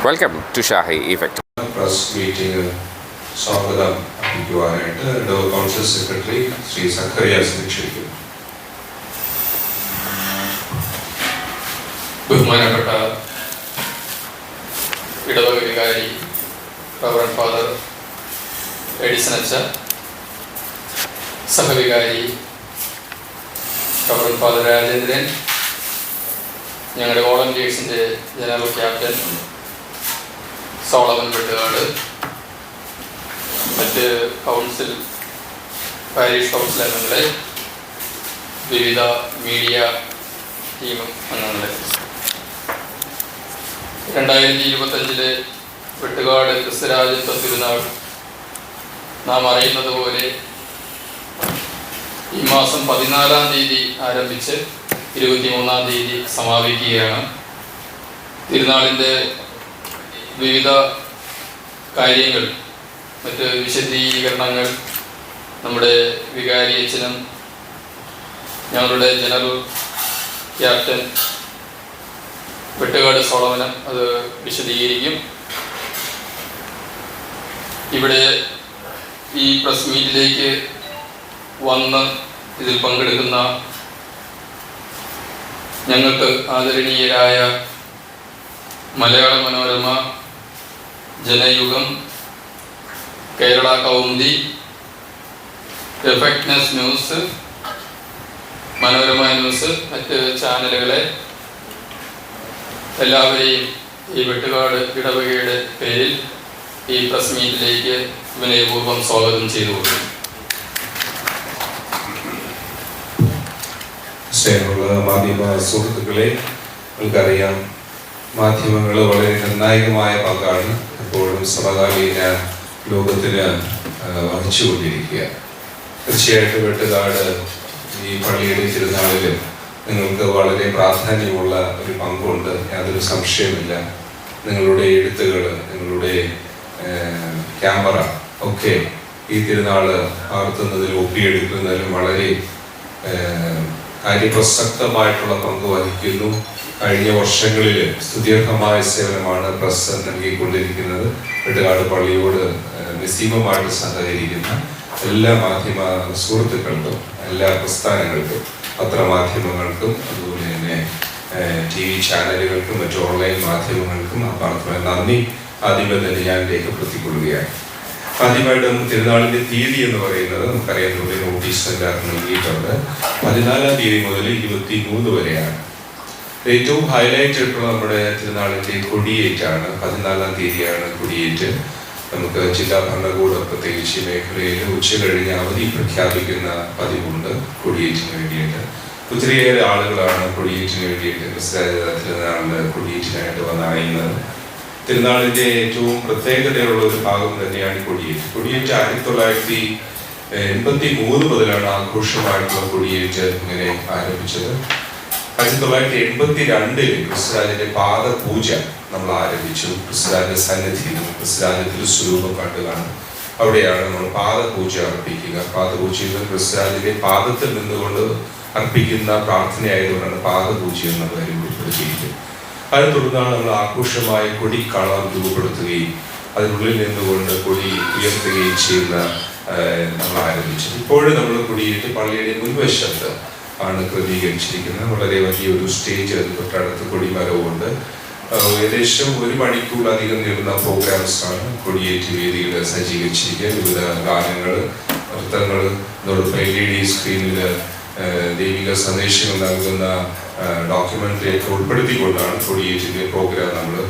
Welcome to Shahi effect press meeting സ്വാഗതം അർപ്പിക്കുവാനായിട്ട് ഇടവ കൗൺസിൽ സെക്രട്ടറി ശ്രീ സഖറിയാസിനെ ക്ഷണിക്കുന്നു ബഹുമാനപ്പെട്ട ഇടവക വികാരി റവറൻ ഫാദർ എഡിസൺ അച്ഛ സഹവികാരി റവറൻ ഫാദർ രാജേന്ദ്രൻ ഞങ്ങളുടെ വോളണ്ടിയേഴ്സിന്റെ ജനറൽ ക്യാപ്റ്റൻ സോളമൻ വെട്ടുകാട് മറ്റ് കൗൺസിൽ പാരീഷ് കൗൺസിൽ അംഗങ്ങളെ വിവിധ മീഡിയ ടീം അംഗങ്ങളെ. രണ്ടായിരത്തി ഇരുപത്തഞ്ചിലെ വെട്ടുകാട് ക്രിസ്തുരാജത്വ തിരുനാൾ. നാം അറിയുന്നത് പോലെ ഈ മാസം പതിനാലാം തീയതി ആരംഭിച്ച് ഇരുപത്തിമൂന്നാം തീയതി സമാപിക്കുകയാണ്. തിരുനാളിന്റെ വിവിധ കാര്യങ്ങൾ മറ്റ് വിശദീകരണങ്ങൾ നമ്മുടെ വികാരി അച്ഛനും ഞങ്ങളുടെ ജനറൽ ക്യാപ്റ്റൻ വെട്ടുകാട് സോളമനം അത് വിശദീകരിക്കും. ഇവിടെ ഈ പ്രസ് മീറ്റിലേക്ക് വന്ന് ഇതിൽ പങ്കെടുക്കുന്ന ഞങ്ങൾക്ക് ആദരണീയരായ മലയാള മനോരമ ജനയുഗം കേരള കൗമുദി എഫക്ട്നെസ് ന്യൂസ് മനോരമ ന്യൂസ് മറ്റ് ചാനലുകളെ എല്ലാവരെയും ഈ വെട്ടുകാട് ഇടവകയുടെ പേരിൽ ഈ പ്രസ് മീറ്റിലേക്ക് വിനയപൂർവം സ്വാഗതം ചെയ്തു സ്നേഹമുള്ള മാധ്യമ സുഹൃത്തുക്കളെ നിങ്ങൾക്കറിയാം മാധ്യമങ്ങൾ വളരെ നിർണായകമായ പങ്കാണ്. എപ്പോഴും സമകാലീന ലോകത്തിന് വഹിച്ചുകൊണ്ടിരിക്കുക തീർച്ചയായിട്ടും വെട്ടുകാട് ഈ പള്ളിയുടെ തിരുനാളിലും നിങ്ങൾക്ക് വളരെ പ്രാധാന്യമുള്ള ഒരു പങ്കുണ്ട്. യാതൊരു സംശയമില്ല നിങ്ങളുടെ എഴുത്തുകൾ നിങ്ങളുടെ ക്യാമറ ഒക്കെ ഈ തിരുനാൾ വളർത്തുന്നതിലും ഒപ്പിയെടുക്കുന്നതിലും വളരെ കാര്യപ്രസക്തമായിട്ടുള്ള പങ്ക് വഹിക്കുന്നു. കഴിഞ്ഞ വർഷങ്ങളിൽ സുദീർഘമായ സേവനമാണ് പ്രസ് നൽകിക്കൊണ്ടിരിക്കുന്നത്. വെട്ടുകാട് പള്ളിയോട് നിസീമമായിട്ട് സഹകരിക്കുന്ന എല്ലാ മാധ്യമ സുഹൃത്തുക്കൾക്കും എല്ലാ പ്രസ്ഥാനങ്ങൾക്കും പത്രമാധ്യമങ്ങൾക്കും അതുപോലെ തന്നെ ടി വി ചാനലുകൾക്കും മറ്റു ഓൺലൈൻ മാധ്യമങ്ങൾക്കും അപ്പാർത്തമായ നന്ദി. ആദ്യമേ തന്നെ ഞാൻ രേഖപ്പെടുത്തിക്കൊള്ളുകയാണ്. ആദ്യമായിട്ടും തിരുനാളിന്റെ തീയതി എന്ന് പറയുന്നത് നമുക്കറിയാം. ഇവിടെ നോട്ടീസ് എല്ലാവർക്കും നൽകിയിട്ടുണ്ട്. പതിനാലാം തീയതി മുതൽ ഇരുപത്തി മൂന്ന് വരെയാണ് ഏറ്റവും ഹൈലൈറ്റ് ആയിട്ടുള്ള നമ്മുടെ തിരുനാളിന്റെ കൊടിയേറ്റാണ്. പതിനാലാം തീയതിയാണ് കൊടിയേറ്റ്. നമുക്ക് ജില്ലാ ഭരണകൂടം പ്രത്യേകിച്ച് മേഖലയിൽ ഉച്ച കഴിഞ്ഞ് അവധി പ്രഖ്യാപിക്കുന്ന പതിവുണ്ട് കൊടിയേറ്റിന് വേണ്ടിയിട്ട്. ഒത്തിരിയേറെ ആളുകളാണ് കൊടിയേറ്റിന് വേണ്ടിയിട്ട് തിരുനാളിൽ കൊടിയേറ്റിനായിട്ട് വന്നറിയുന്നത് തിരുനാളിന്റെ ഏറ്റവും പ്രത്യേകതയുള്ള ഒരു ഭാഗം തന്നെയാണ് കൊടിയേറ്റ്. കൊടിയേറ്റ് ആയിരത്തി തൊള്ളായിരത്തി എൺപത്തി മൂന്ന് മുതലാണ് ആഘോഷമായിട്ടുള്ള കൊടിയേറ്റ് ഇങ്ങനെ ആരംഭിച്ചത്. ആയിരത്തി തൊള്ളായിരത്തി എൺപത്തി രണ്ടിൽ ക്രിസ്തുരാജന്റെ പാദപൂജ നമ്മൾ ആരംഭിച്ചു. ക്രിസ്തുരാജന്റെ സന്നിധിയിൽ ക്രിസ്തുരാജ തിരുസ്വരൂപം കണ്ടതാണ്. അവിടെയാണ് നമ്മൾ പാദപൂജ അർപ്പിക്കുക. പാദപൂജയിൽ ക്രിസ്തുരാജന്റെ പാദത്തിൽ നിന്നുകൊണ്ട് അർപ്പിക്കുന്ന പ്രാർത്ഥനയായതുകൊണ്ടാണ് പാദപൂജ എന്ന പേര് ഉൾപ്പെടുത്തിയിരിക്കുന്നത്. അതിനെ തുടർന്നാണ് നമ്മൾ ആഘോഷമായ കൊടി കളം രൂപപ്പെടുത്തുകയും അതിനുള്ളിൽ നിന്നുകൊണ്ട് കൊടി ഉയർത്തുകയും ചെയ്യുന്ന നമ്മൾ ആരംഭിച്ചത്. ഇപ്പോഴും നമ്മൾ കൊടിയേറ്റ് പള്ളിയുടെ മുൻവശത്ത് ആണ് ക്രമീകരിച്ചിരിക്കുന്നത്. വളരെ വലിയൊരു സ്റ്റേജ് അത് തൊട്ടടുത്ത് കൊടിമരവുമുണ്ട് ഏകദേശം ഒരു മണിക്കൂറിലധികം നീളുന്ന പ്രോഗ്രാംസ് ആണ് കൊടിയേറ്റ് വേദിയിൽ സജ്ജീകരിച്ചിരിക്കുക വിവിധ ഗാനങ്ങൾ നൃത്തങ്ങൾ അതോടൊപ്പം എൽ ഇ ഡി സ്ക്രീനിൽ ദൈവിക സന്ദേശങ്ങൾ നൽകുന്ന ഡോക്യുമെന്ററിയൊക്കെ ഉൾപ്പെടുത്തിക്കൊണ്ടാണ് ഉൾപ്പെടുത്തിക്കൊണ്ടാണ് കൊടിയേറ്റിന്റെ പ്രോഗ്രാം നമ്മൾ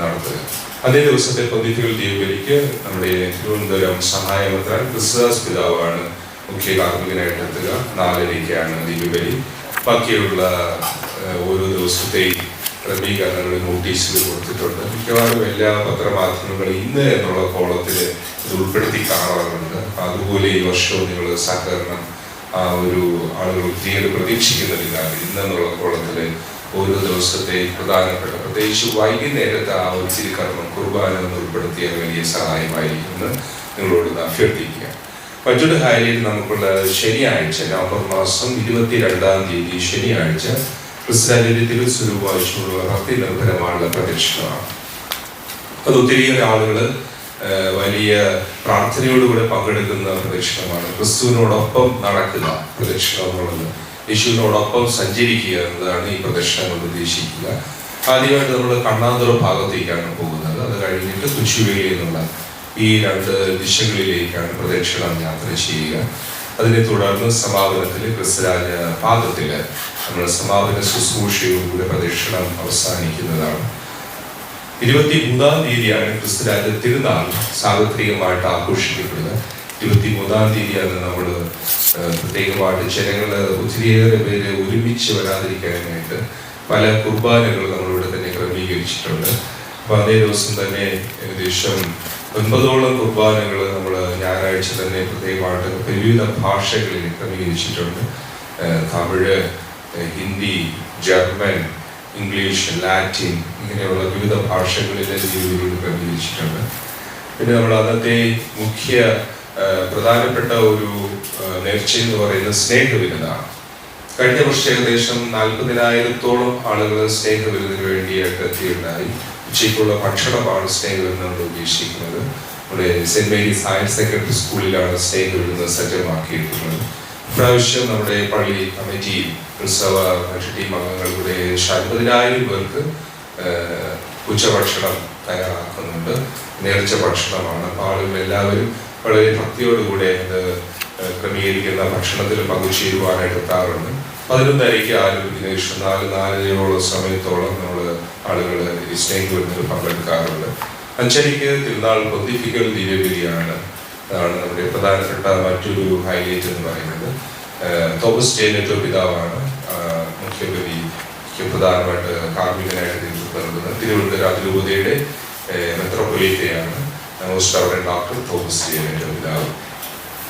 നടത്തുക അതേ ദിവസത്തെ പൊതിറ്റുകൾ ദ്വീപിലേക്ക് നമ്മുടെ തിരുവനന്തപുരം സഹായമെത്താൻ ക്രിസ്തുദാസ് പിതാവാണ് മുഖ്യ കാർമ്മികനായിട്ട് എത്തുക. നാലരയ്ക്കാണ് ദീപബലി ബാക്കിയുള്ള ഓരോ ദിവസത്തെയും ക്രമീകരണങ്ങൾ നോട്ടീസിൽ കൊടുത്തിട്ടുണ്ട്. മിക്കവാറും എല്ലാ പത്രമാധ്യമങ്ങളും ഇന്ന് എന്നുള്ള കോളത്തിൽ ഇത് ഉൾപ്പെടുത്തി കാണാറുണ്ട്. അതുപോലെ ഈ വർഷവും നിങ്ങൾ സഹകരണം ആ ഒരു ആളുകൾ തീരെ പ്രതീക്ഷിക്കുന്നില്ല. ഇന്നെന്നുള്ള കോളത്തിൽ ഓരോ ദിവസത്തെ പ്രധാനപ്പെട്ട പ്രത്യേകിച്ച് വൈകുന്നേരത്തെ ആ ഒരു തിരുക്കർമ്മം കുർബാന എന്ന് ഉൾപ്പെടുത്തിയ വലിയ സഹായമായി എന്ന് നിങ്ങളോട് അഭ്യർത്ഥിക്കുക മറ്റൊരു കാര്യം നമുക്കുള്ള ശനിയാഴ്ച നവംബർ മാസം ഇരുപത്തിരണ്ടാം തീയതി ശനിയാഴ്ച ക്രിസ്ത്യാനിയുടെ തിരുസ്വരൂപമായിട്ടുള്ള ഭക്തി നിർഭരമായുള്ള പ്രദക്ഷിണമാണ്. അത് ഒത്തിരിയേറെ ആളുകൾ വലിയ പ്രാർത്ഥനയോടുകൂടെ പങ്കെടുക്കുന്ന പ്രദക്ഷിണമാണ്. ക്രിസ്തുവിനോടൊപ്പം നടക്കുക പ്രദക്ഷിണം യേശുവിനോടൊപ്പം സഞ്ചരിക്കുക എന്നതാണ് ഈ പ്രദക്ഷിണം കൊണ്ട് ഉദ്ദേശിക്കുക. ആദ്യമായിട്ട് നമ്മൾ കണ്ണാന്തറ ഭാഗത്തേക്കാണ് പോകുന്നത്. അത് കഴിഞ്ഞിട്ട് കൊച്ചുവേലി എന്നുള്ള ഈ രണ്ട് ദിശകളിലേക്കാണ് പ്രദക്ഷിണം യാത്ര ചെയ്യുക. അതിനെ തുടർന്ന് സമാപനത്തിൽ ക്രിസ്തുരാജ പാദത്തിൽ നമ്മൾ സമാപന ശുശ്രൂഷയോടുകൂടി പ്രദക്ഷിണം അവസാനിക്കുന്നതാണ്. ഇരുപത്തി മൂന്നാം തീയതിയാണ് ക്രിസ്തുരാജ തിരുനാൾ സാർവത്രികമായിട്ട് ആഘോഷിക്കപ്പെടുന്നത്. ഇരുപത്തി മൂന്നാം തീയതിയാണ് നമ്മൾ പ്രത്യേകമായിട്ട് ജനങ്ങൾ ഒത്തിരിയേറെ പേര് ഒരുമിച്ച് വരാതിരിക്കാനായിട്ട് പല കുർബാനകൾ നമ്മളിവിടെ തന്നെ ക്രമീകരിച്ചിട്ടുണ്ട്. അപ്പൊ അതേ ദിവസം തന്നെ ഏകദേശം ഒൻപതോളം കുർബാനകൾ നമ്മൾ ഞായറാഴ്ച തന്നെ പ്രത്യേകമായിട്ട് വിവിധ ഭാഷകളിൽ ക്രമീകരിച്ചിട്ടുണ്ട്. Tamil Hindi German English Latin ഇങ്ങനെയുള്ള വിവിധ ഭാഷകളിലെ വീഡിയോ ക്രമീകരിച്ചിട്ടുണ്ട് പിന്നെ നമ്മൾ അന്നത്തെ മുഖ്യ പ്രധാനപ്പെട്ട ഒരു നേർച്ച എന്ന് പറയുന്നത് സ്നേഹവിരുന്നാണ്. കഴിഞ്ഞ വർഷം ഏകദേശം നാൽപ്പതിനായിരത്തോളം ആളുകൾ സ്നേഹവിരുന്നിന് വേണ്ടിയൊക്കെ എത്തിയിട്ടുണ്ടായി. ഉച്ചയ്ക്കുള്ള ഭക്ഷണമാണ് സ്നേഹവിരുന്ന് കൊണ്ട് ഉദ്ദേശിക്കുന്നത്. നമ്മുടെ സെന്റ് മേരീസ് ഹയർ സെക്കൻഡറി സ്കൂളിലാണ് സ്നേഹവിരുന്ന് സജ്ജമാക്കിയിട്ടുള്ളത് ഇപ്രാവശ്യം നമ്മുടെ പള്ളി കമ്മിറ്റി ഉത്സവ ടീം അംഗങ്ങളുടെ അൻപതിനായിരം പേർക്ക് ഉച്ചഭക്ഷണം തയ്യാറാക്കുന്നുണ്ട്. നേർച്ച ഭക്ഷണമാണ്. അപ്പോൾ ആളുകൾ എല്ലാവരും വളരെ ഭക്തിയോടുകൂടെ അത് ക്രമീകരിക്കുന്ന ഭക്ഷണത്തിൽ പങ്കുചേരുവാനായിട്ട് എത്താറുണ്ട് പതിനൊന്നരയ്ക്ക് ആരോഗ്യ നാല് നാലരയോളം സമയത്തോളം നമ്മൾ ആളുകൾ ഈ സ്നേഹിക്കുന്നതിൽ പങ്കെടുക്കാറുണ്ട്. അഞ്ചരയ്ക്ക് തിരുനാൾ പൊന്തിഫിക്കൽ ദിവ്യബലിയാണ് അതാണ് നമ്മുടെ പ്രധാനപ്പെട്ട മറ്റൊരു ഹൈലൈറ്റ് എന്ന് പറയുന്നത്. തോമസ് ചേനറ്റോ പിതാവാണ് മുഖ്യപ്രതി പ്രധാനമായിട്ട് കാർമികനായിട്ട് നൽകുന്നത്. തിരുവനന്തപുരം അതിരൂപതയുടെ മെത്രോപൊലീത്തയാണ് most doctor Thomas J Netto പിതാവ്.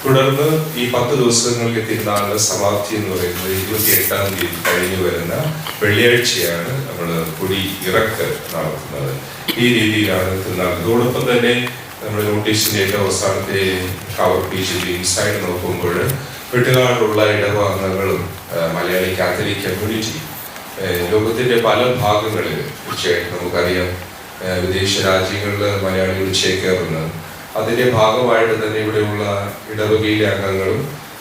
തുടർന്ന് ഈ പത്ത് ദിവസങ്ങളിലെ തിരുനാളിന്റെ സമാപ്തി എന്ന് പറയുന്നത് ഇരുപത്തി എട്ടാം തീയതി കഴിഞ്ഞു വരുന്ന വെള്ളിയാഴ്ചയാണ് നമ്മൾ കൊടി ഇറക്ക് നടത്തുന്നത്. ഈ രീതിയിലാണ് തിരുനാൾ. ഇതോടൊപ്പം തന്നെ നമ്മുടെ നോട്ടീസിന്റെയൊക്കെ അവസാനത്തെ കവർ പേജിന്റെ ഇൻസൈഡ് നോക്കുമ്പോൾ വെട്ടുകാടുള്ള ഇടവാംഗങ്ങളും മലയാളി കാത്തലിക് കമ്മ്യൂണിറ്റി ലോകത്തിന്റെ പല ഭാഗങ്ങളിൽ തീർച്ചയായിട്ടും നമുക്കറിയാം. വിദേശ രാജ്യങ്ങളിൽ മലയാളികൾ ചേക്കേറുന്നത് അതിന്റെ ഭാഗമായിട്ട് തന്നെ ഇവിടെയുള്ള ഇടവകയിലെ അംഗങ്ങളും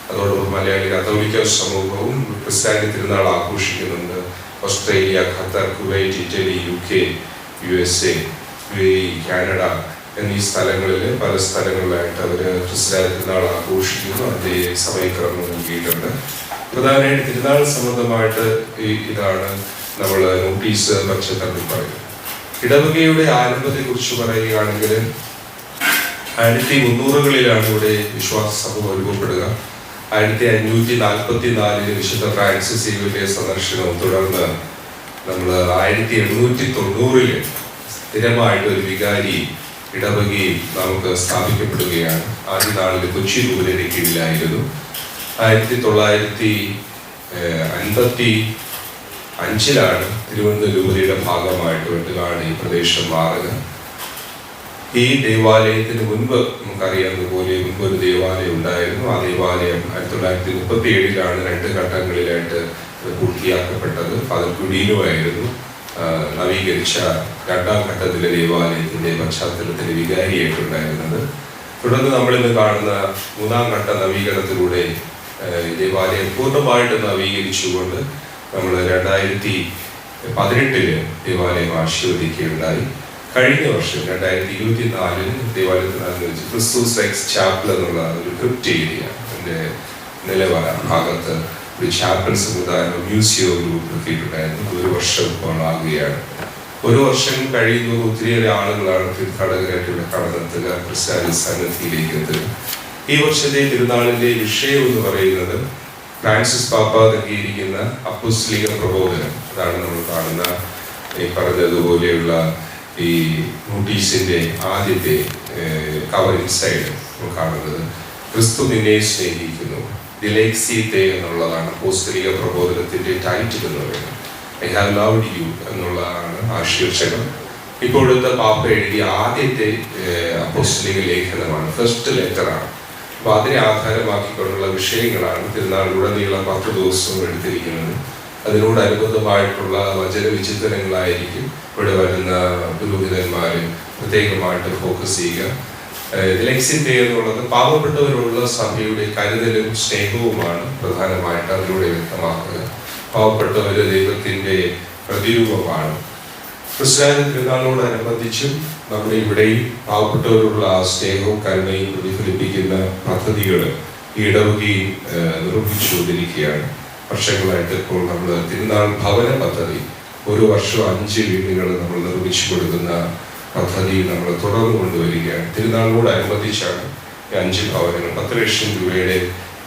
അതോടൊപ്പം മലയാളി കത്തോലിക്ക സമൂഹവും ക്രിസ്ത്യാനി തിരുനാൾ ആഘോഷിക്കുന്നുണ്ട്. Australia Qatar Kuwait Italy U K U S A Canada എന്നീ സ്ഥലങ്ങളിൽ പല സ്ഥലങ്ങളിലായിട്ട് അവർ ക്രിസ്തുരായ തിരുനാൾ ആഘോഷിക്കുന്നു. അതിന്റെ സമയക്രമം നൽകിയിട്ടുണ്ട്. പ്രധാനമായിട്ട് തിരുനാൾ സംബന്ധമായിട്ട് ഈ ഇതാണ് നമ്മൾ നോട്ടീസ് പശ്ചാത്തലത്തിൽ പറയുന്നത്. ഇടവകയുടെ ആരംഭത്തെ കുറിച്ച് പറയുകയാണെങ്കിൽ ആയിരത്തി മുന്നൂറുകളിലാണ് ഇവിടെ വിശ്വാസ സമൂഹം രൂപപ്പെടുക ആയിരത്തി അഞ്ഞൂറ്റി നാൽപ്പത്തി നാലിൽ വിശുദ്ധ ഫ്രാൻസിസ് സേവിയറിന്റെ സന്ദർശനവും തുടർന്ന് നമ്മൾ ആയിരത്തി എണ്ണൂറ്റി തൊണ്ണൂറിൽ സ്ഥിരമായിട്ട് ഒരു വികാരി ഇടവകയിൽ നമുക്ക് സ്ഥാപിക്കപ്പെടുകയാണ്. ആദ്യ നാളിൽ കൊച്ചി രൂപതയുടെ കീഴിലായിരുന്നു. ആയിരത്തി തൊള്ളായിരത്തി അൻപത്തി അഞ്ചിലാണ് തിരുവനന്തപുരയുടെ ഭാഗമായിട്ട് വെട്ടുകാട് ഈ പ്രദേശം മാറുക. ഈ ദേവാലയത്തിന് മുൻപ് നമുക്കറിയാവുന്ന പോലെ മുൻപ് ഒരു ദേവാലയം ഉണ്ടായിരുന്നു. ആ ദേവാലയം ആയിരത്തി തൊള്ളായിരത്തി മുപ്പത്തി ഏഴിലാണ് രണ്ട് ഘട്ടങ്ങളിലായിട്ട് പൂർത്തിയാക്കപ്പെട്ടത്. ഫാദർ കുടീനുമായിരുന്നു. നവീകരിച്ച രണ്ടാം ഘട്ടത്തിലെ ദേവാലയത്തിന്റെ പശ്ചാത്തലത്തിൽ വികാരിയായിട്ടുണ്ടായിരുന്നത്. തുടർന്ന് നമ്മൾ ഇന്ന് കാണുന്ന മൂന്നാം ഘട്ട നവീകരണത്തിലൂടെ ദേവാലയം പൂർണമായിട്ട് നവീകരിച്ചുകൊണ്ട് നമ്മൾ രണ്ടായിരത്തി പതിനെട്ടിൽ ദേവാലയം ആശീർവദിക്കുകയുണ്ടായി. കഴിഞ്ഞ വർഷം രണ്ടായിരത്തി ഇരുപത്തി നാലിൽ ദേവാലയത്തിന് ക്രിസ്തുസ് എക്സ് ചാപ്പിൾ എന്നുള്ള ഒരു ക്രിപ്റ്റ് ഏരിയ അതിന്റെ നിലവാര ഭാഗത്ത് ഒരു ചാപ്പൽ സമുദായം മ്യൂസിയം രൂപപ്പെടുത്തിയിട്ടുണ്ടായിരുന്നു ഒരു വർഷം ഇപ്പോൾ ആകുകയാണ്. ഒരു വർഷം കഴിയുന്ന ഒത്തിരിയേറെ ആളുകളാണ് തീർത്ഥാടകരായിട്ടുള്ള കടന്നെത്തുക ക്രിസ്ത്യാനി സന്നദ്ധിയിലേക്ക് എത്തുക ഈ വർഷത്തെ തിരുനാളിന്റെ വിഷയം എന്ന് പറയുന്നത് ഫ്രാൻസിസ് പാപ്പ നൽകിയിരിക്കുന്ന അപ്പുസ്ലിക പ്രബോധനം. അതാണ് നമ്മൾ കാണുന്ന ഈ പറഞ്ഞതുപോലെയുള്ള ഈ നോട്ടീസിന്റെ ആദ്യത്തെ കവർ ഇൻസൈഡ് നമ്മൾ കാണുന്നത്. ക്രിസ്തു നിന്നെ സ്നേഹിക്കുന്നു. ദിലേക്സീത്തെ എന്നുള്ളതാണ് പോസ്തലിക പ്രബോധനത്തിന്റെ ടൈറ്റിൽ എന്ന് പറയുന്നത്. ഐ ഹാവ് ലവ്ഡ് യു എന്നുള്ളതാണ് ആ ശീർഷകം ഇപ്പോഴത്തെ പാപ്പ എഴുതിയ ആദ്യത്തെ അപ്പോസ്തലിക ലേഖനമാണ്. ഫസ്റ്റ് ലെറ്ററാണ് അപ്പൊ അതിനെ ആധാരമാക്കിക്കൊണ്ടുള്ള വിഷയങ്ങളാണ് തിരുനാളിലുടനീളം പത്ത് ദിവസവും എടുത്തിരിക്കുന്നത്. അതിനോടനുബന്ധമായിട്ടുള്ള വചന വിചിത്രങ്ങളായിരിക്കും ഇവിടെ വരുന്ന പുരോഹിതന്മാർ പ്രത്യേകമായിട്ട് ഫോക്കസ് ചെയ്യുക. ഇലക്സിൻ ഡേ എന്നുള്ളത് പാവപ്പെട്ടവരുള്ള സഭയുടെ കരുതലും സ്നേഹവുമാണ് പ്രധാനമായിട്ട് അതിലൂടെ വ്യക്തമാക്കുക പാവപ്പെട്ടവർ ദൈവത്തിന്റെ പ്രതിരൂപമാണ്. ക്രിസ്ത്യാനി തിരുനാളിനോടനുബന്ധിച്ചും നമ്മുടെ ഇവിടെയും പാവപ്പെട്ടവരോടുള്ള ആ സ്നേഹവും കരുണയും പ്രതിഫലിപ്പിക്കുന്ന പദ്ധതികൾ ഇടവുകയും നിർവഹിച്ചുകൊണ്ടിരിക്കുകയാണ് വർഷങ്ങളായിട്ട് ഇപ്പോൾ നമ്മൾ തിരുനാൾ ഭവന പദ്ധതി ഒരു വർഷം അഞ്ച് വീടുകൾ നമ്മൾ നിർമ്മിച്ചു കൊടുക്കുന്ന പദ്ധതി നമ്മൾ തുടർന്ന് കൊണ്ടുവരികയാണ്. തിരുനാളിനോടനുബന്ധിച്ചാണ് ഈ അഞ്ച് ഭവനങ്ങൾ പത്ത് ലക്ഷം രൂപയുടെ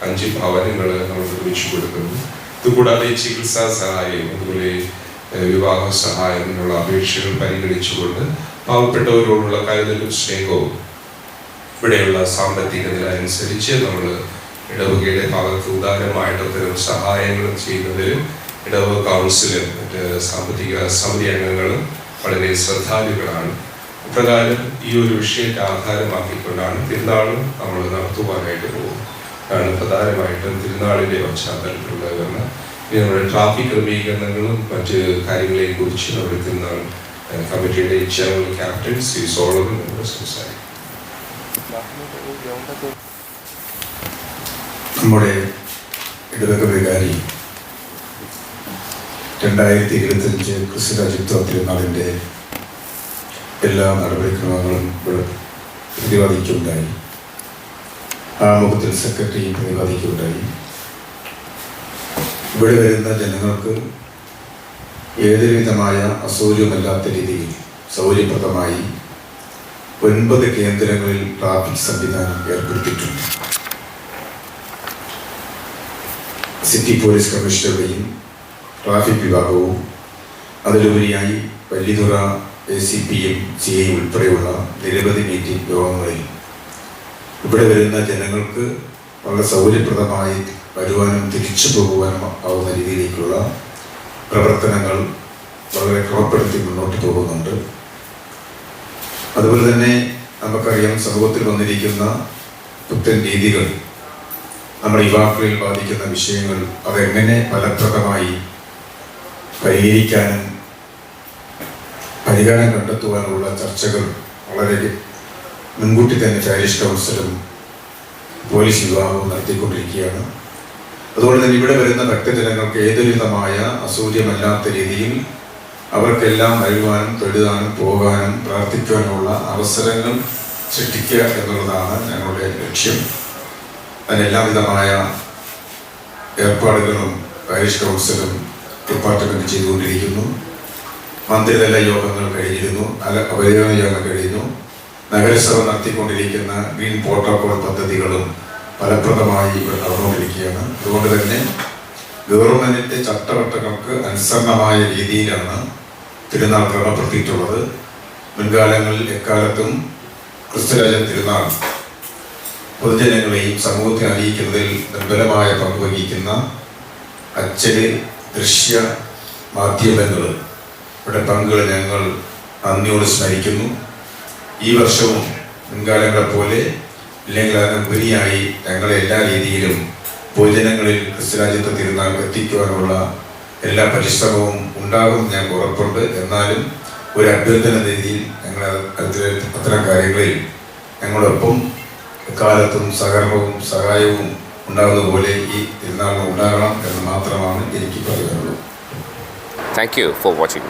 അഞ്ച് ഭവനങ്ങൾ നമ്മൾ നിർമ്മിച്ചു കൊടുക്കുന്നു ഇതുകൂടാതെ ചികിത്സാ സഹായം അതുപോലെ വിവാഹ സഹായം എന്നുള്ള അപേക്ഷകൾ പരിഗണിച്ചുകൊണ്ട് പാവപ്പെട്ടവരോടുള്ള കരുതലും സ്നേഹവും ഇവിടെയുള്ള സാമ്പത്തിക നില അനുസരിച്ച് നമ്മൾ ഇടവകയുടെ ഭാഗത്ത് ഉദാരമായിട്ട് അത്തരം സഹായങ്ങളും ചെയ്യുന്നതിലും ഇടവക കൗൺസിലും മറ്റ് സാമ്പത്തിക സമിതി അംഗങ്ങളും വളരെ ശ്രദ്ധാലുക്കളാണ്. ഇപ്രകാരം ഈ ഒരു വിഷയത്തെ ആധാരമാക്കിക്കൊണ്ടാണ് തിരുനാളും നമ്മൾ നടത്തുവാനായിട്ട് പോകുന്നത്. ആണ് പ്രധാനമായിട്ടും തിരുനാളിന്റെ പശ്ചാത്തലത്തിലുള്ളതെന്ന് ഇനി നമ്മുടെ ട്രാഫിക് ക്രമീകരണങ്ങളും മറ്റ് കാര്യങ്ങളെയും കുറിച്ച് നമ്മുടെ തിരുനാൾ കമ്മിറ്റിയുടെ ജനറൽ ക്യാപ്റ്റൻ ശ്രീ സോളറും എന്നോട് സംസാരിക്കും. നമ്മുടെ ഇടവക വികാരി രണ്ടായിരത്തി ഇരുപത്തഞ്ച് രാജ്യത്വ തിരുനാളിന്റെ എല്ലാ നടപടിക്രമങ്ങളും പ്രതിപാദിക്കുകയുണ്ടായി. ആമുഖത്തിൽ സെക്രട്ടറി പ്രതിപാദിക്കുകയുണ്ടായി. ഇവിടെ വരുന്ന ജനങ്ങൾക്ക് ഏതുവിധമായ അസൗകര്യമല്ലാത്ത രീതിയിൽ സൗകര്യപ്രദമായി ഒൻപത് കേന്ദ്രങ്ങളിൽ ട്രാഫിക് സംവിധാനം ഏർപ്പെടുത്തിയിട്ടുണ്ട്. സിറ്റി പോലീസ് കമ്മീഷണറുടെയും ട്രാഫിക് വിഭാഗവും അതിലുപരിയായി Vallithura A P M C I ഉൾപ്പെടെയുള്ള നിരവധി മീറ്റിംഗ് യോഗങ്ങളിൽ ഇവിടെ വരുന്ന ജനങ്ങൾക്ക് വളരെ സൗകര്യപ്രദമായി വരുവാനും തിരിച്ചു പോകുവാനും ആവുന്ന രീതിയിലേക്കുള്ള പ്രവർത്തനങ്ങൾ വളരെ ക്രമപ്പെടുത്തി മുന്നോട്ട് പോകുന്നുണ്ട്. അതുപോലെ തന്നെ നമുക്കറിയാം സമൂഹത്തിൽ വന്നിരിക്കുന്ന പുത്തൻ രീതികൾ നമ്മുടെ യുവാക്കളിൽ ബാധിക്കുന്ന വിഷയങ്ങൾ അതെങ്ങനെ ഫലപ്രദമായി പരിഹരിക്കാനും പരിഹാരം കണ്ടെത്തുവാനുള്ള ചർച്ചകൾ വളരെ മുൻകൂട്ടി തന്നെ പാരീഷ് കൗൺസിലും പോലീസ് വിഭാഗവും നടത്തിക്കൊണ്ടിരിക്കുകയാണ്. അതുകൊണ്ട് തന്നെ ഇവിടെ വരുന്ന ഭക്തജനങ്ങൾക്ക് ഏതൊരുവിധമായ അസൂര്യമല്ലാത്ത രീതിയിൽ അവർക്കെല്ലാം വരുവാനും തൊഴുതാനും പോകാനും പ്രാർത്ഥിക്കുവാനുമുള്ള അവസരങ്ങൾ സൃഷ്ടിക്കുക എന്നുള്ളതാണ് ഞങ്ങളുടെ ലക്ഷ്യം. അതിനെല്ലാവിധമായ ഏർപ്പാടുകളും പാരീഷ് കൗൺസിലും ഡിപ്പാർട്ട്മെന്റ് ചെയ്തുകൊണ്ടിരിക്കുന്നു. മന്ത്രിതല യോഗങ്ങൾ കഴിഞ്ഞിരുന്നു. അവലോകന യോഗം കഴിഞ്ഞു നഗരസഭ നടത്തിക്കൊണ്ടിരിക്കുന്ന ഗ്രീൻ പ്രോട്ടോകോൾ പദ്ധതികളും ഫലപ്രദമായി നടന്നുകൊണ്ടിരിക്കുകയാണ്. അതുകൊണ്ട് തന്നെ ഗവൺമെന്റിന്റെ ചട്ടവട്ടങ്ങൾക്ക് അനുസരണമായ രീതിയിലാണ് തിരുനാൾ ക്രമപ്പെടുത്തിയിട്ടുള്ളത് മുൻകാലങ്ങളിൽ എക്കാലത്തും ക്രിസ്തുരാജ തിരുനാൾ പൊതുജനങ്ങളെയും സമൂഹത്തെ അറിയിക്കുന്നതിൽ നിർബലമായ പങ്ക് വഹിക്കുന്ന അച്ചടി ദൃശ്യ മാധ്യമങ്ങൾ ഇവിടെ പങ്കുകൾ ഞങ്ങൾ നന്ദിയോട് സ്മരിക്കുന്നു. ഈ വർഷവും മുൻകാലങ്ങളെ പോലെ ഇല്ലെങ്കിൽ അതിനുപരിയായി ഞങ്ങളെ എല്ലാ രീതിയിലും പൊതുജനങ്ങളിൽ ക്രിസ്തുരാജ്യത്തെ തിരുനാൾ എത്തിക്കുവാനുള്ള എല്ലാ പരിശ്രമവും ഉണ്ടാകും ഞാൻ ഉറപ്പുണ്ട്. എന്നാലും ഒരു അഭ്യർത്ഥന രീതിയിൽ ഞങ്ങൾ അത്തരം കാര്യങ്ങളിൽ ഞങ്ങളൊപ്പം കാലത്തും സഹകരണവും സഹായവും ഉണ്ടാകുന്ന പോലെ ഈ തിരുനാളിന് ഉണ്ടാകണം എന്ന് മാത്രമാണ് എനിക്ക് പറയാനുള്ളത് താങ്ക് യു ഫോർ watching.